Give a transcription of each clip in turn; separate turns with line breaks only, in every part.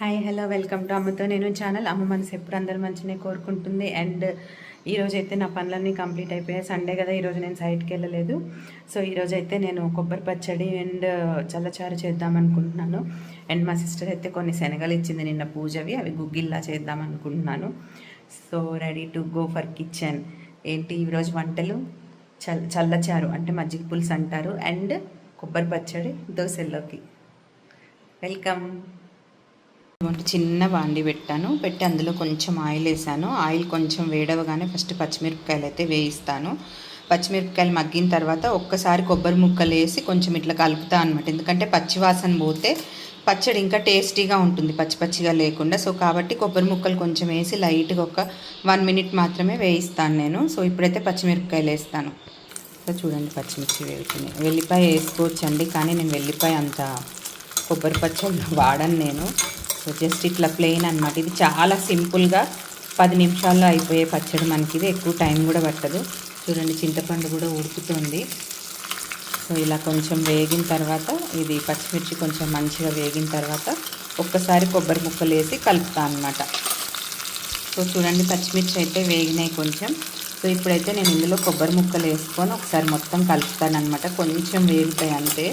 Hi hello welcome to అమ్మతో. నేను channel అమ్మ మనసు ఎప్పుడు అందరు మంచినే కోరుకుంటుంది. అండ్ ఈరోజు అయితే నా పనులన్నీ కంప్లీట్ అయిపోయాయి. సండే కదా ఈరోజు నేను సైట్కి వెళ్ళలేదు. సో ఈరోజు అయితే నేను కొబ్బరి పచ్చడి అండ్ చల్లచారు చేద్దాం అనుకుంటున్నాను. అండ్ మా సిస్టర్ అయితే కొన్ని శనగలు ఇచ్చింది నిన్న పూజవి. అవి గుగ్గిల్లా చేద్దాం అనుకుంటున్నాను. So ready to go for kitchen. ఏంటి ఈరోజు వంటలు? చల్ చల్లచారు అంటే మజ్జిగ పులుసు అంటారు. అండ్ కొబ్బరి పచ్చడి దోశల్లోకి. వెల్కమ్. చిన్న బాండి పెట్టాను. పెట్టి అందులో కొంచెం ఆయిల్ వేసాను. ఆయిల్ కొంచెం వేడవగానే ఫస్ట్ పచ్చిమిరపకాయలు అయితే వేయిస్తాను. పచ్చిమిరపకాయలు మగ్గిన తర్వాత ఒక్కసారి కొబ్బరి ముక్కలు వేసి కొంచెం ఇట్లా కలుపుతా అనమాట ఎందుకంటే పచ్చివాసన పోతే పచ్చడి ఇంకా టేస్టీగా ఉంటుంది. పచ్చి పచ్చిగా లేకుండా. సో కాబట్టి కొబ్బరి ముక్కలు కొంచెం వేసి లైట్గా ఒక వన్ మినిట్ మాత్రమే వేయిస్తాను నేను. సో ఇప్పుడైతే పచ్చిమిరపకాయలు వేస్తాను. సో చూడండి పచ్చిమిర్చి వేగుతున్నాయి. వెల్లిపాయ వేసుకోవచ్చండి. కానీ నేను వెల్లిపాయ అంత కొబ్బరి పచ్చడి వాడను నేను. సో జస్ట్ ఇట్లా ప్లెయిన్ అనమాట ఇది చాలా సింపుల్గా పది నిమిషాల్లో అయిపోయే పచ్చడి మనకి. ఇది ఎక్కువ టైం కూడా పట్టదు. చూడండి చింతపండు కూడా ఉడుకుతుంది. సో ఇలా కొంచెం వేగిన తర్వాత ఇది పచ్చిమిర్చి కొంచెం మంచిగా వేగిన తర్వాత ఒక్కసారి కొబ్బరి ముక్కలు వేసి కలుపుతా అనమాట సో చూడండి పచ్చిమిర్చి అయితే వేగినాయి కొంచెం. సో ఇప్పుడైతే నేను ఇందులో కొబ్బరి ముక్కలు వేసుకొని ఒకసారి మొత్తం కలుపుతాను అనమాట కొంచెం వేగుతాయి అంతే.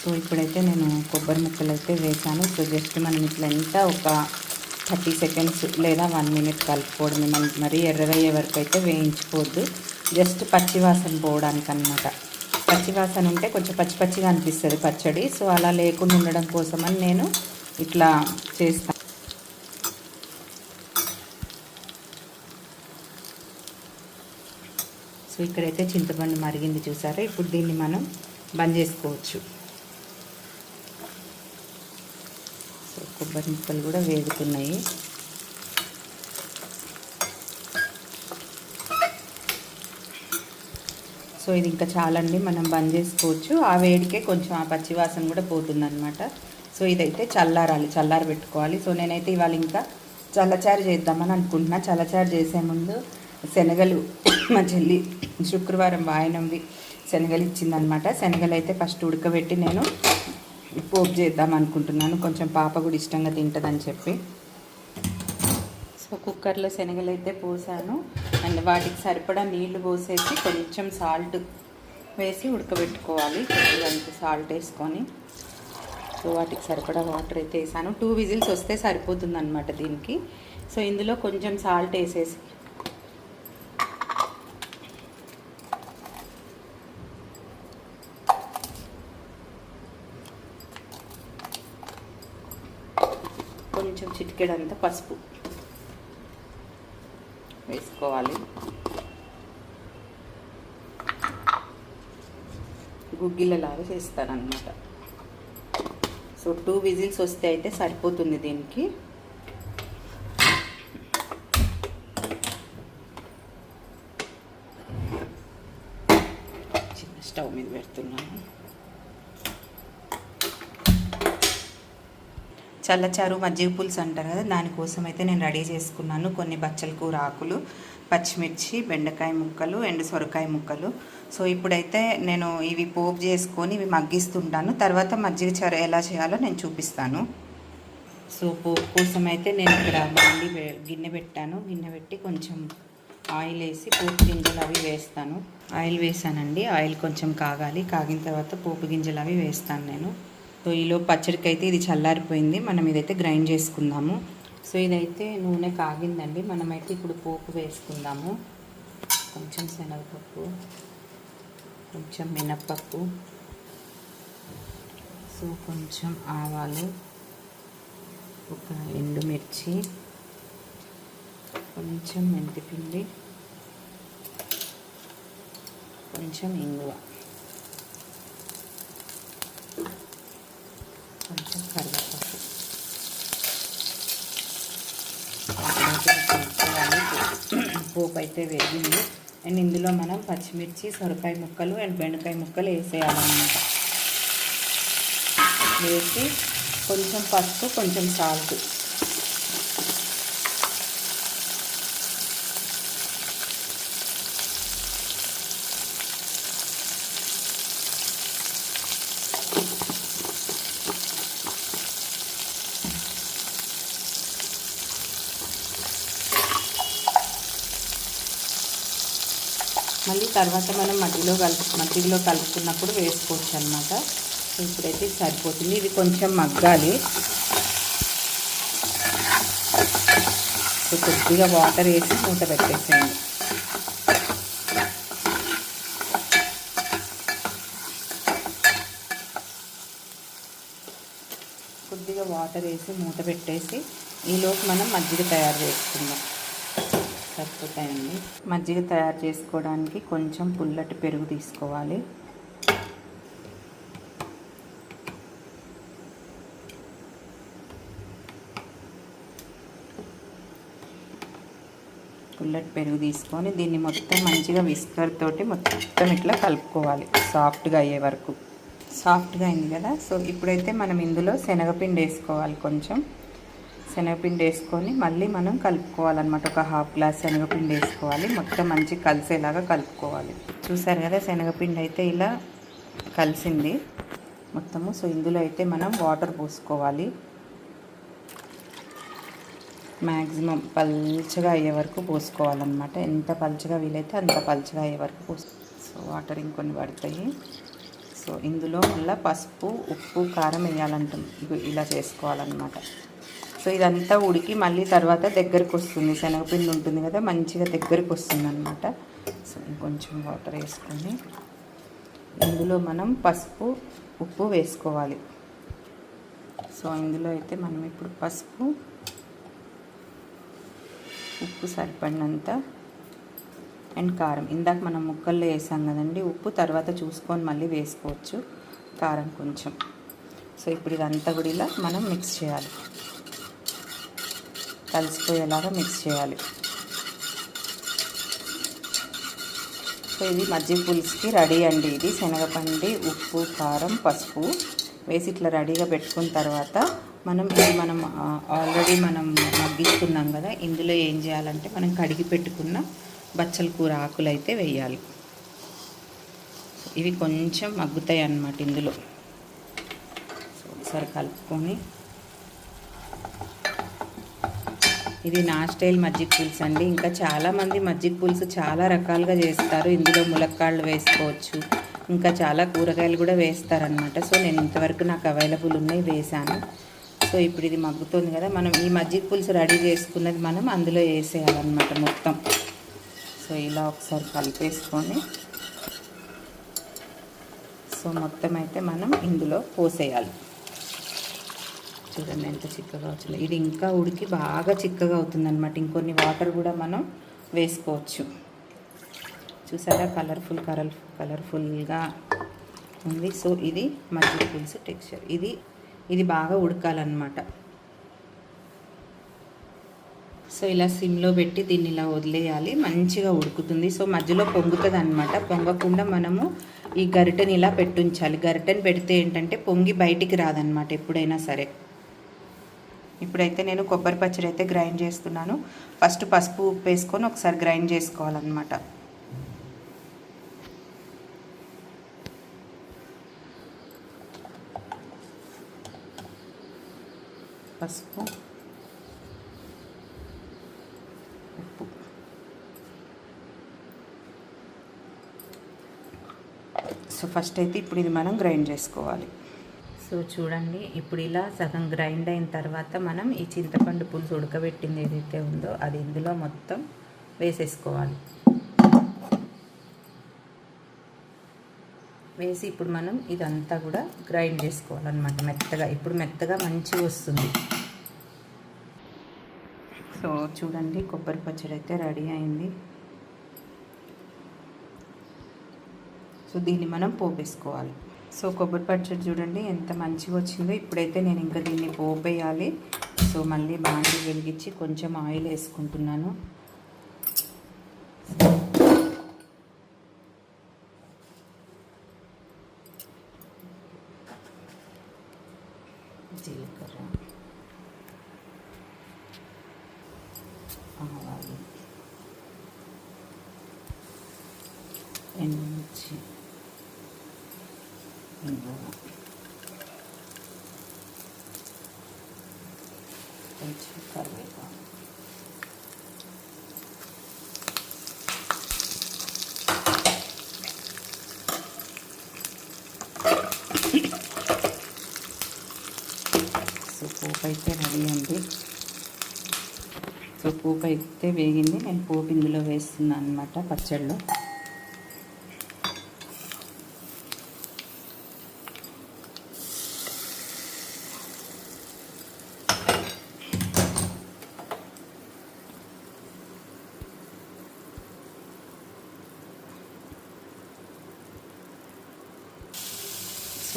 సో ఇప్పుడైతే నేను కొబ్బరి ముక్కలు అయితే వేసాను సో జస్ట్ మనం ఇట్లా ఎంత ఒక థర్టీ సెకండ్స్ లేదా వన్ మినిట్ కలుపుకోవడం మనం మరీ ఎర్రగయ్యే వరకు అయితే వేయించుకోవద్దు. జస్ట్ పచ్చివాసన పోవడానికి అనమాట పచ్చివాసన ఉంటే కొంచెం పచ్చి పచ్చిగా అనిపిస్తుంది పచ్చడి. సో అలా లేకుండా ఉండడం కోసమని నేను ఇట్లా చేస్తాను సో ఇక్కడైతే చింతపండు మరిగింది చూసారా? ఇప్పుడు దీన్ని మనం బంద్ చేసుకోవచ్చు. కొబ్బరి ముక్కలు కూడా వేగుతున్నాయి. సో ఇది ఇంకా చాలండి. మనం బంద్ చేసుకోవచ్చు. ఆ వేడికే కొంచెం ఆ పచ్చివాసన కూడా పోతుందన్నమాట. సో ఇదైతే చల్లారాలి. చల్లారి పెట్టుకోవాలి. సో నేనైతే ఇవాళ ఇంకా చల్లచారు చేద్దామని అనుకుంటున్నా. చల్లచారు చేసే ముందు శనగలు మా చెల్లి శుక్రవారం వాయనంవి శనగలు ఇచ్చిందనమాట శనగలు అయితే ఫస్ట్ ఉడకబెట్టి నేను పోపు చేద్దాం అనుకుంటున్నాను. కొంచెం పాప కూడా ఇష్టంగా తింటుందని చెప్పి. సో కుక్కర్లో శనగలు అయితే పోసాను. అండ్ వాటికి సరిపడా నీళ్ళు పోసేసి కొంచెం సాల్ట్ వేసి ఉడకబెట్టుకోవాలి. దానికి సాల్ట్ వేసుకొని. సో వాటికి సరిపడా వాటర్ అయితే వేసాను. టూ విజిల్స్ వస్తే సరిపోతుంది అనమాట దీనికి. సో ఇందులో కొంచెం సాల్ట్ వేసేసి కొంచెం చిటికెడంతా పసుపు వేసుకోవాలి. గుగ్గిలలాగా చేస్తారనమాట సో టూ విజిల్స్ వస్తే అయితే సరిపోతుంది దీనికి. చిన్న స్టవ్ మీద పెడుతున్నాను. చల్లచారు మజ్జిగ పులుసు అంటారు కదా దానికోసం అయితే నేను రెడీ చేసుకున్నాను కొన్ని బచ్చల కూర ఆకులు పచ్చిమిర్చి బెండకాయ ముక్కలు ఎండు సొరకాయ ముక్కలు. సో ఇప్పుడైతే నేను ఇవి పోపు చేసుకొని ఇవి మగ్గిస్తుంటాను. తర్వాత మజ్జిగ చారు ఎలా చేయాలో నేను చూపిస్తాను. సో పోపు కోసం అయితే నేను ఇక్కడ బాండి గిన్నె పెట్టాను. గిన్నె పెట్టి కొంచెం ఆయిల్ వేసి పోపు గింజలు అవి వేస్తాను. ఆయిల్ వేసానండి. ఆయిల్ కొంచెం కాగాలి. కాగిన తర్వాత పోపు గింజలు అవి వేస్తాను నేను. సో ఈలో పచ్చడికి అయితే ఇది చల్లారిపోయింది. మనం ఇదైతే గ్రైండ్ చేసుకుందాము. సో ఇదైతే నూనె కాగిందండి. మనమైతే ఇప్పుడు పోపు వేసుకుందాము. కొంచెం శనగపప్పు కొంచెం మినప్పప్పు సో కొంచెం ఆవాలు ఒక ఎండుమిర్చి కొంచెం మెంతిపిండి కొంచెం ఇంగువ కొంచెం కరివేపాకు. పోపు అయితే వేగింది. అండ్ ఇందులో మనం పచ్చిమిర్చి సొరకాయ ముక్కలు అండ్ బెండకాయ ముక్కలు వేసేయాలన్నమాట. వేసి కొంచెం పసుపు కొంచెం సాల్ట్. మళ్ళీ తర్వాత మనం మధ్యలో కలుపు మధ్యలో కలుపుకున్నప్పుడు వేసుకోవచ్చు అనమాట ఇప్పుడైతే సరిపోతుంది. ఇది కొంచెం మగ్గాలి. కొద్దిగా వాటర్ వేసి మూత పెట్టేసేయండి. కొద్దిగా వాటర్ వేసి మూత పెట్టేసి ఈలోపు మనం మజ్జిగ తయారు చేసుకుందాం. సరిపోతాయండి. మజ్జిగ తయారు చేసుకోవడానికి కొంచెం పుల్లటి పెరుగు తీసుకోవాలి. పుల్లటి పెరుగు తీసుకొని దీన్ని మొత్తం మంచిగా విస్కర్ తోటి మొత్తం ఇట్లా కలుపుకోవాలి. సాఫ్ట్గా అయ్యే వరకు. సాఫ్ట్గా అయింది కదా? సో ఇప్పుడైతే మనం ఇందులో శనగపిండి వేసుకోవాలి కొంచెం. శనగపిండి వేసుకొని మళ్ళీ మనం కలుపుకోవాలన్నమాట. ఒక హాఫ్ గ్లాస్ శనగపిండి వేసుకోవాలి. మొత్తం మంచి కలిసేలాగా కలుపుకోవాలి. చూసారు కదా శనగపిండి అయితే ఇలా కలిసింది. మొత్తము. సో ఇందులో అయితే మనం వాటర్ పోసుకోవాలి. మ్యాక్సిమం పల్చగా అయ్యే వరకు పోసుకోవాలన్నమాట. ఎంత పల్చగా వీలైతే అంత పల్చగా అయ్యే వరకు పోసు. సో వాటర్ ఇంకొన్ని పడతాయి. సో ఇందులో మళ్ళీ పసుపు ఉప్పు కారం వేయాలంటాం ఇలా చేసుకోవాలన్నమాట. సో ఇదంతా ఉడికి మళ్ళీ తర్వాత దగ్గరికి వస్తుంది. శనగపిండి ఉంటుంది కదా మంచిగా దగ్గరికి వస్తుంది అనమాట సో ఇంకొంచెం వాటర్ వేసుకొని ఇందులో మనం పసుపు ఉప్పు వేసుకోవాలి. సో ఇందులో అయితే మనం ఇప్పుడు పసుపు ఉప్పు సరిపడినంత అండ్ కారం. ఇందాక మనం ముక్కల్లో వేసాం కదండి ఉప్పు తర్వాత చూసుకొని మళ్ళీ వేసుకోవచ్చు. కారం కొంచెం. సో ఇప్పుడు ఇదంతా కూడా ఇలా మనం మిక్స్ చేయాలి. కలిసిపోయేలాగా మిక్స్ చేయాలి. సో ఇది మజ్జిగ పులుసుకి రెడీ అండి ఇది. శనగపండి ఉప్పు కారం పసుపు వేసి ఇట్లా రెడీగా పెట్టుకున్న తర్వాత మనం ఇది మనం ఆల్రెడీ మనం మగ్గిస్తున్నాం కదా ఇందులో ఏం చేయాలంటే మనం కడిగి పెట్టుకున్న బచ్చల కూర ఆకులు అయితే వేయాలి. ఇవి కొంచెం మగ్గుతాయి అన్నమాట ఇందులో ఒకసారి కలుపుకొని ఇది నా స్టైల్ మజ్జిగ పులుసు అండి. ఇంకా చాలామంది మజ్జిగ పులుసు చాలా రకాలుగా చేస్తారు. ఇందులో ములక్కాళ్ళు వేసుకోవచ్చు. ఇంకా చాలా కూరగాయలు కూడా వేస్తారనమాట సో నేను ఇంతవరకు నాకు అవైలబుల్ ఉన్నాయి వేసాను సో ఇప్పుడు ఇది మగ్గుతుంది కదా మనం ఈ మజ్జిగ పులుసు రెడీ చేసుకున్నది మనం అందులో వేసేయాలన్నమాట మొత్తం. సో ఇలా ఒకసారి కలిపేసుకొని సో మొత్తం అయితే మనం ఇందులో పోసేయాలి. చూడండి ఎంత చిక్కగా వచ్చిందో. ఇది ఇంకా ఉడికి బాగా చిక్కగా అవుతుందన్నమాట. ఇంకొన్ని వాటర్ కూడా మనం వేసుకోవచ్చు. చూసారా? కలర్ఫుల్ కలర్ కలర్ఫుల్గా ఉంది. సో ఇది మజ్జిగ పులుసు టెక్స్చర్ ఇది ఇది బాగా ఉడకాలన్నమాట. సో ఇలా సిమ్లో పెట్టి దీన్ని ఇలా వదిలేయాలి. మంచిగా ఉడుకుతుంది. సో మధ్యలో పొంగుతుంది అనమాట పొంగకుండా మనము ఈ గరిటెని ఇలా పెట్టుంచాలి. గరిటెని పెడితే ఏంటంటే పొంగి బయటికి రాదనమాట ఎప్పుడైనా సరే. ఇప్పుడైతే నేను కొబ్బరి పచ్చడి అయితే గ్రైండ్ చేస్తున్నాను. ఫస్ట్ పసుపు ఉప్పు వేసుకొని ఒకసారి గ్రైండ్ చేసుకోవాలన్నమాట. పసుపు ఉప్పు. సో ఫస్ట్ అయితే ఇప్పుడు ఇది మనం గ్రైండ్ చేసుకోవాలి. సో చూడండి. ఇప్పుడు ఇలా సగం గ్రైండ్ అయిన తర్వాత మనం ఈ చింతపండు పులుసు ఉడకబెట్టింది ఏదైతే ఉందో అది ఇందులో మొత్తం వేసేసుకోవాలి. వేసి ఇప్పుడు మనం ఇదంతా కూడా గ్రైండ్ చేసుకోవాలన్నమాట మెత్తగా. ఇప్పుడు మెత్తగా మంచిగా వస్తుంది. సో చూడండి కొబ్బరి పచ్చడి అయితే రెడీ అయింది. సో దీన్ని మనం పోపేసుకోవాలి. సో కొబ్బరి పచ్చడి చూడండి ఎంత మంచిగా వచ్చిందో. ఇప్పుడైతే నేను ఇంకా దీన్ని పోపేయాలి. సో మళ్ళీ బాండి వెలిగించి కొంచెం ఆయిల్ వేసుకుంటున్నాను. జీలకర్ర ఆవాలు ఎండుమిర్చి కొంచెం అయితే రెడీ అండి. సో పోపు అయితే వేగింది. నేను పోపు ఇందులో వేస్తున్నాను అనమాట పచ్చళ్ళు.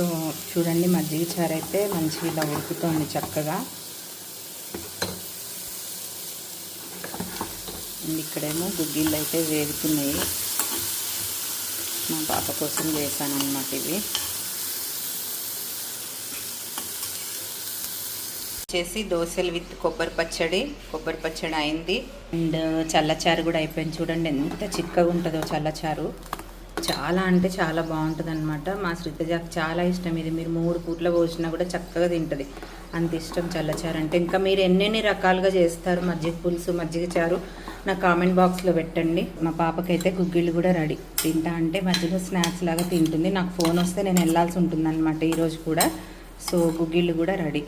సో చూడండి మజ్జిగ చారు అయితే మంచిగా ఇలా ఉడుకుతోంది చక్కగా. అండ్ ఇక్కడేమో గుగ్గిళ్ళు అయితే వేగుతున్నాయి. మా పాప కోసం చేశాను అనమాట ఇవి. వచ్చేసి దోశలు విత్ కొబ్బరి పచ్చడి కొబ్బరి పచ్చడి అయింది. అండ్ చల్లచారు కూడా అయిపోయింది చూడండి ఎంత చిక్కగా ఉంటుందో చల్లచారు చాలా అంటే చాలా బాగుంటుంది అనమాట మా శ్రీతజాకి చాలా ఇష్టం. ఇది మీరు మూడు పూట్ల పోసినా కూడా చక్కగా తింటుంది. అంత ఇష్టం చల్లచారు అంటే. ఇంకా మీరు ఎన్నెన్ని రకాలుగా చేస్తారు? మజ్జిగ పులుసు మజ్జిగ చారు? నా కామెంట్ బాక్స్లో పెట్టండి. మా పాపకైతే గుగ్గిళ్ళు కూడా రెడీ. తింటా అంటే మధ్యలో స్నాక్స్ లాగా తింటుంది. నాకు ఫోన్ వస్తే నేను వెళ్ళాల్సి ఉంటుంది అనమాట ఈరోజు కూడా. సో గుగ్గిళ్ళు కూడా రెడీ.